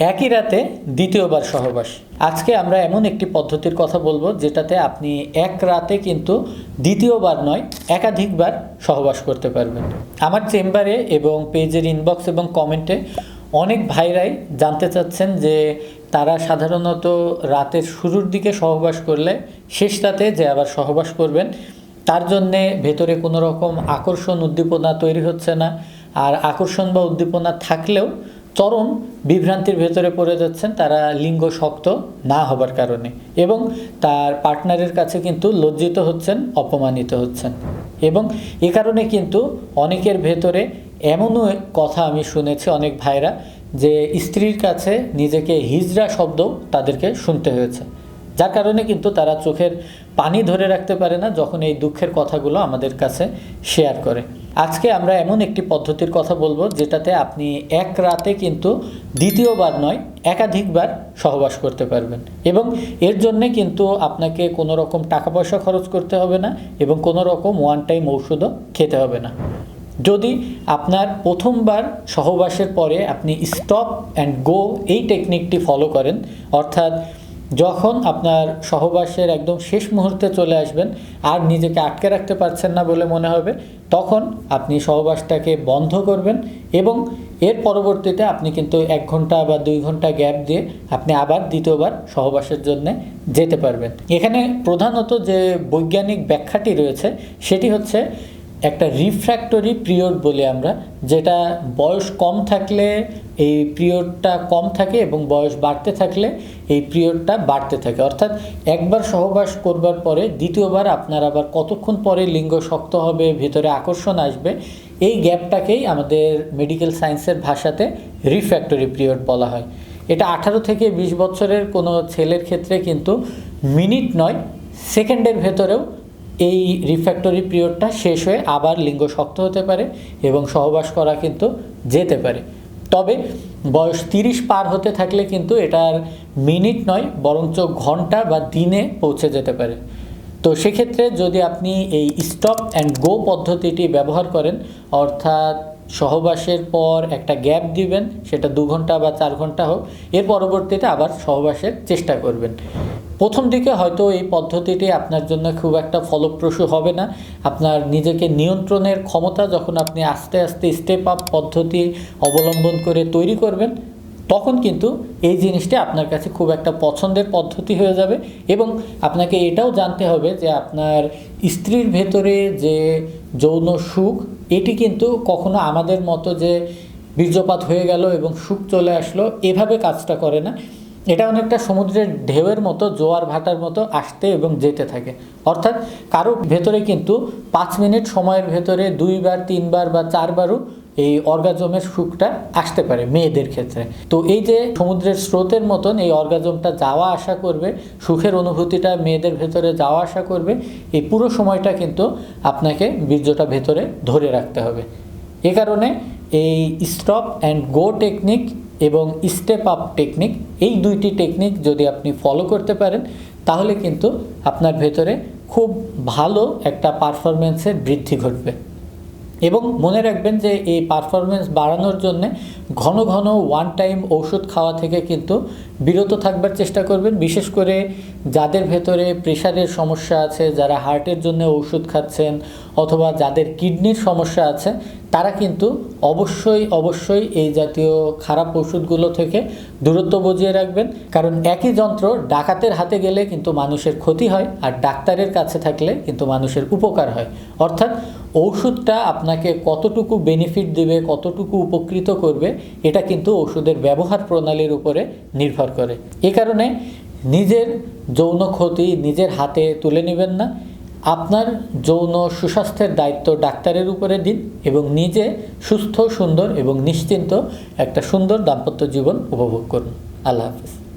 একই রাতে দ্বিতীয়বার সহবাস। আজকে আমরা এমন একটি পদ্ধতির কথা বলব, যেটাতে আপনি এক রাতে কিন্তু দ্বিতীয়বার নয়, একাধিকবার সহবাস করতে পারবেন। আমার চেম্বারে এবং পেজের ইনবক্স এবং কমেন্টে অনেক ভাইরাই জানতে চাচ্ছেন যে তারা সাধারণত রাতের শুরুর দিকে সহবাস করলে শেষ রাতে যে আবার সহবাস করবেন, তার জন্যে ভেতরে কোনো রকম আকর্ষণ, উদ্দীপনা তৈরি হচ্ছে না। আর আকর্ষণ বা উদ্দীপনা থাকলেও চরম বিভ্রান্তির ভেতরে পড়ে যাচ্ছেন, তারা লিঙ্গ শক্ত না হবার কারণে এবং তার পার্টনারের কাছে কিন্তু লজ্জিত হচ্ছেন, অপমানিত হচ্ছেন এবং এ কারণে কিন্তু অনেকের ভেতরে এমনও কথা আমি শুনেছি অনেক ভাইরা যে স্ত্রীর কাছে নিজেকে হিজড়া শব্দ তাদেরকে শুনতে হয়েছে। যার কারণে কিন্তু তারা চোখের পানি ধরে রাখতে পারে না যখন এই দুঃখের কথাগুলো আমাদের কাছে শেয়ার করে। আজকে আমরা এমন একটি পদ্ধতির কথা বলব, যেটাতে আপনি এক রাতে কিন্তু দ্বিতীয়বার নয়, একাধিকবার সহবাস করতে পারবেন। এবং এর জন্যে কিন্তু আপনাকে কোনো রকম টাকা পয়সা খরচ করতে হবে না এবং কোনো রকম ওয়ান টাইম ঔষধও খেতে হবে না। যদি আপনার প্রথমবার সহবাসের পরে আপনি স্টপ অ্যান্ড গো এই টেকনিকটি ফলো করেন, অর্থাৎ যখন আপনার সহবাসের একদম শেষ মুহূর্তে চলে আসবেন আর নিজেকে আটকে রাখতে পারছেন না বলে মনে হবে, তখন আপনি সহবাসটাকে বন্ধ করবেন এবং এর পরবর্তীতে আপনি কিন্তু এক ঘণ্টা বা দুই ঘণ্টা গ্যাপ দিয়ে আপনি আবার দ্বিতীয়বার সহবাসের জন্য যেতে পারবেন। এখানে প্রধানত যে বৈজ্ঞানিক ব্যাখ্যাটি রয়েছে, সেটি হচ্ছে একটা রিফ্র্যাক্টরি পিরিয়ড বলি আমরা, যেটা বয়স কম থাকলে এই পিরিয়ডটা কম থাকে এবং বয়স বাড়তে থাকলে এই পিরিয়ডটা বাড়তে থাকে। অর্থাৎ একবার সহবাস করবার পরে দ্বিতীয়বার আপনার আবার কতক্ষণ পরে লিঙ্গ শক্ত হবে, ভেতরে আকর্ষণ আসবে, এই গ্যাপটাকেই আমাদের মেডিকেল সায়েন্সের ভাষাতে রিফ্যাক্টরি পিরিয়ড বলা হয়। এটা আঠারো থেকে বিশ বছরের কোনো ছেলের ক্ষেত্রে কিন্তু মিনিট নয়, সেকেন্ডের ভেতরেও এই রিফ্যাক্টরি পিরিয়ডটা শেষ হয়ে আবার লিঙ্গ শক্ত হতে পারে এবং সহবাস করা কিন্তু যেতে পারে। তবে বয়স তিরিশ পার হতে থাকলে কিন্তু এটার মিনিট নয়, বরঞ্চ ঘণ্টা বা দিনে পৌঁছে যেতে পারে। তো সেক্ষেত্রে যদি আপনি এই স্টপ অ্যান্ড গো পদ্ধতিটি ব্যবহার করেন, অর্থাৎ সহবাসের পর একটা গ্যাপ দিবেন, সেটা দু ঘণ্টা বা চার ঘণ্টা হোক, এর পরবর্তীতে আবার সহবাসের চেষ্টা করবেন। প্রথম দিকে হয়তো এই পদ্ধতিটি আপনার জন্য খুব একটা ফলপ্রসূ হবে না। আপনার নিজেকে নিয়ন্ত্রণের ক্ষমতা যখন আপনি আস্তে আস্তে স্টেপ আপ পদ্ধতি অবলম্বন করে তৈরি করবেন, তখন কিন্তু এই জিনিসটি আপনার কাছে খুব একটা পছন্দের পদ্ধতি হয়ে যাবে এবং আপনাকে এটাও জানতে হবে যে আপনার স্ত্রীর ভেতরে যে যৌন সুখ, এটি কিন্তু কখনো আমাদের মতো যে বীর্যপাত হয়ে গেল এবং সুখ চলে আসলো, এভাবে কাজটা করে না। এটা অনেকটা সমুদ্রের ঢেউয়ের মতো, জোয়ার ভাটার মতো আসতে এবং যেতে থাকে। অর্থাৎ কারও ভেতরে কিন্তু পাঁচ মিনিট সময়ের ভেতরে দুইবার, তিনবার বা চারবারও এই অর্গাজমের সুখটা আসতে পারে মেয়েদের ক্ষেত্রে। তো এই যে সমুদ্রের স্রোতের মতন এই অর্গাজমটা যাওয়া আসা করবে, সুখের অনুভূতিটা মেয়েদের ভেতরে যাওয়া আসা করবে, এই পুরো সময়টা কিন্তু আপনাকে বীর্যটা ভেতরে ধরে রাখতে হবে। এ কারণে এই স্টপ অ্যান্ড গো টেকনিক এবং স্টেপ আপ টেকনিক এই দুইটি টেকনিক যদি আপনি ফলো করতে পারেন, তাহলে কিন্তু আপনার ভেতরে খুব ভালো একটা পারফরমেন্সের বৃদ্ধি ঘটবে। এবং মনে রাখবেন যে এই পারফরমেন্স বাড়ানোর জন্য ঘন ঘন ওয়ান টাইম ওষুধ খাওয়া থেকে কিন্তু বিরত থাকবার চেষ্টা করবেন। বিশেষ করে যাদের ভেতরে প্রেশারের সমস্যা আছে, যারা হার্টের জন্য ওষুধ খাচ্ছেন, অথবা যাদের কিডনির সমস্যা আছে তারা কিন্তু অবশ্যই অবশ্যই এই জাতীয় খারাপ ওষুধগুলো থেকে দূরত্ব বজিয়ে রাখবেন। কারণ একই যন্ত্র ডাকাতের হাতে গেলে কিন্তু মানুষের ক্ষতি হয় আর ডাক্তারের কাছে থাকলে কিন্তু মানুষের উপকার হয়। অর্থাৎ ওষুধটা আপনাকে কতটুকু বেনিফিট দেবে, কতটুকু উপকৃত করবে, এটা কিন্তু ওষুধের ব্যবহার প্রণালীর উপরে নির্ভর করে। এ কারণে নিজের যৌন ক্ষতি নিজের হাতে তুলে নেবেন না। আপনার যৌন সুস্বাস্থ্যের দায়িত্ব ডাক্তারের উপরে দিন এবং নিজে সুস্থ, সুন্দর এবং নিশ্চিন্ত একটা সুন্দর দাম্পত্য জীবন উপভোগ করুন। আল্লাহ হাফিজ।